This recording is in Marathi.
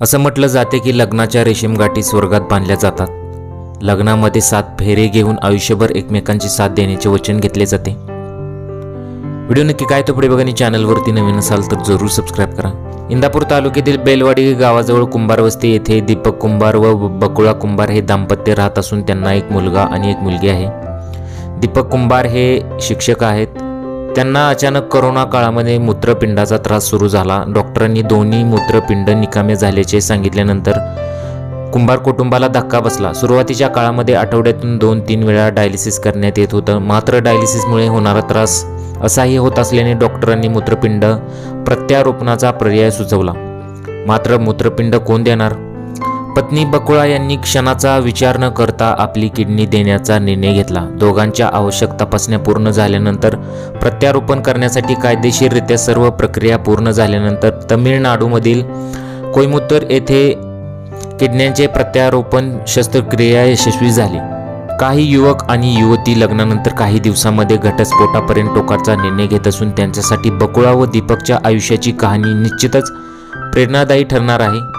असं म्हटलं जाते की लग्नाच्या रेशीमगाठी स्वर्गात बांधल्या जातात. लग्नामध्ये सात फेरे घेऊन आयुष्यभर एकमेकांची साथ देण्याचे वचन घेतले जाते. व्हिडिओ नक्की काय तो पुढे बघा आणि चॅनलवरती नवीन असाल तर जरूर सबस्क्राईब करा. इंदापूर तालुक्यातील बेलवाडी गावाजवळ कुंभार वस्ती येथे दीपक कुंभार व बकुळा कुंभार हे दाम्पत्य राहत असून त्यांना एक मुलगा आणि एक मुलगी आहे. दीपक कुंभार हे शिक्षक आहेत. त्यांना अचानक करोना काळामध्ये मूत्रपिंडाचा त्रास सुरू झाला. डॉक्टरांनी दोन्ही मूत्रपिंड निकामे झाल्याचे सांगितल्यानंतर कुंभार कुटुंबाला धक्का बसला. सुरुवातीच्या काळामध्ये आठवड्यातून दोन तीन वेळा डायलिसिस करण्यात येत होतं. मात्र डायलिसिसमुळे होणारा त्रास असाही होत असल्याने डॉक्टरांनी मूत्रपिंड प्रत्यारोपणाचा पर्याय सुचवला. मात्र मूत्रपिंड कोण देणार? पत्नी बकुळा यांनी क्षणाचा विचार न करता आपली किडनी देण्याचा निर्णय घेतला. दोघांच्या आवश्यक तपासण्या पूर्ण झाल्यानंतर प्रत्यारोपण करण्यासाठी कायदेशीररित्या सर्व प्रक्रिया पूर्ण झाल्यानंतर तमिळनाडूमधील कोईमुत्तर येथे किडण्यांचे प्रत्यारोपण शस्त्रक्रिया यशस्वी झाली. काही युवक आणि युवती लग्नानंतर काही दिवसांमध्ये घटस्फोटापर्यंत टोकाचा निर्णय घेत असून त्यांच्यासाठी बकुळा व दीपकच्या आयुष्याची कहाणी निश्चितच प्रेरणादायी ठरणार आहे.